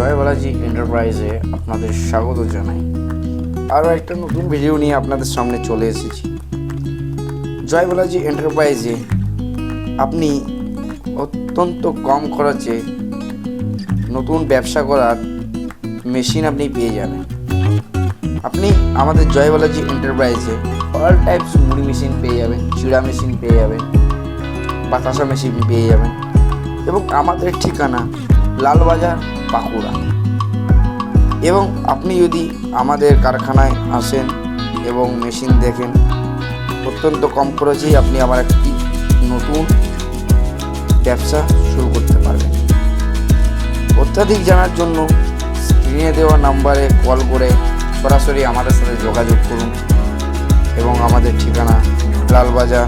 জয় বালাজি এন্টারপ্রাইজে আপনাদের স্বাগত জানাই। আরও একটা নতুন ভিডিও নিয়ে আপনাদের সামনে চলে এসেছি। জয় বালাজি এন্টারপ্রাইজে আপনি অত্যন্ত কম খরচে নতুন ব্যবসা করার মেশিন আপনি পেয়ে যাবেন। আপনি আমাদের জয় বালাজি এন্টারপ্রাইজে অল টাইপস মুড়ি মেশিন পেয়ে যাবেন, চিড়া মেশিন পেয়ে যাবেন, বাতাসা মেশিন পেয়ে যাবেন। এবং আমাদের ঠিকানা লালবাজার বাঁকুড়া। এবং আপনি যদি আমাদের কারখানায় আসেন এবং মেশিন দেখেন, অত্যন্ত কম খরচেই আপনি আমার একটি নতুন ব্যবসা শুরু করতে পারবেন। অত্যাধিক জানার জন্য স্ক্রিনে দেওয়া নাম্বারে কল করে সরাসরি আমাদের সাথে যোগাযোগ করুন এবং আমাদের ঠিকানা লালবাজার